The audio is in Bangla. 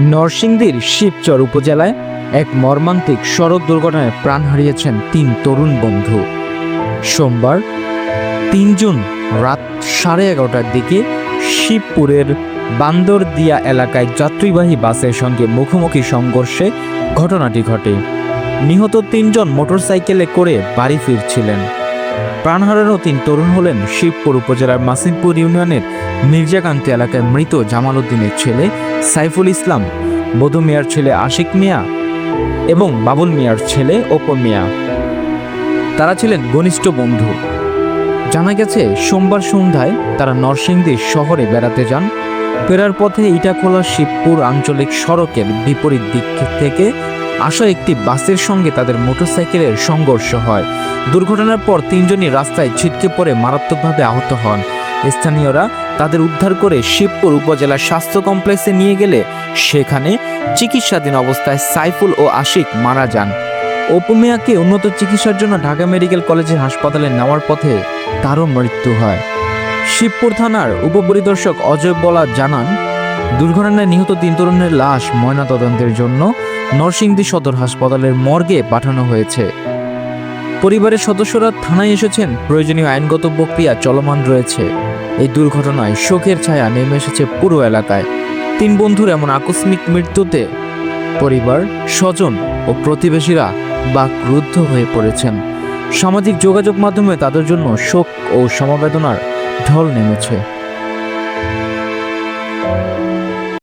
নরসিংদীর শিবচর উপজেলায় এক মর্মান্তিক সড়ক দুর্ঘটনায় প্রাণ হারিয়েছেন তিন তরুণ বন্ধু। সোমবার তিন জুন রাত সাড়ে এগারোটার দিকে শিবপুরের বান্দরদিয়া এলাকায় যাত্রীবাহী বাসের সঙ্গে মুখোমুখি সংঘর্ষে ঘটনাটি ঘটে। নিহত তিনজন মোটরসাইকেলে করে বাড়ি ফিরছিলেন। প্রাণ হারানো তিন তরুণ হলেন শিবপুর উপজেলার মাসিমপুর ইউনিয়নের মির্জাকান্তি এলাকায় মৃত জামাল উদ্দিনের ছেলে সাইফুল ইসলাম বধু মিয়ার ছেলে আশিক মিয়া এবং বাবুল মিয়ার ছেলে অপু মিয়া। তারা ছিলেন ঘনিষ্ঠ বন্ধু। জানা গেছে, সোমবার সন্ধ্যায় তারা নরসিংদী শহরে বেড়াতে যান। ফেরার পথে ইটাখোলা শিবপুর আঞ্চলিক সড়কের বিপরীত দিক থেকে আসা একটি বাসের সঙ্গে তাদের মোটরসাইকেলের সংঘর্ষ হয়। দুর্ঘটনার পর তিনজনই রাস্তায় ছিটকে পড়ে মারাত্মকভাবে আহত হন। স্থানীয়রা তাদের উদ্ধার করে শিবপুর উপজেলা স্বাস্থ্য কমপ্লেক্সে নিয়ে গেলে সেখানে চিকিৎসাধীন অবস্থায় সাইফুল ও আশিক মারা যান। অপু মিয়াকে উন্নত চিকিৎসার জন্য ঢাকা মেডিকেল কলেজের হাসপাতালে নেওয়ার পথে তারও মৃত্যু হয়। শিবপুর থানার উপপরিদর্শক অজয় বলা জানান, দুর্ঘটনায় নিহত তিন তরুণের লাশ ময়নাতদন্তের জন্য নরসিংদী সদর হাসপাতালের মর্গে পাঠানো হয়েছে। পরিবারের সদস্যরা থানায় এসেছেন। প্রয়োজনীয় আইনগত প্রক্রিয়া চলমান রয়েছে। এই দুর্ঘটনায় শোকের ছায়া নেমে এসেছে পুরো এলাকায়। তিন বন্ধুর এমন আকস্মিক মৃত্যুতে পরিবার, স্বজন ও প্রতিবেশীরা বাকরুদ্ধ হয়ে পড়েছেন। সামাজিক যোগাযোগ মাধ্যমে তাদের জন্য শোক ও সমবেদনার ঢল নেমেছে।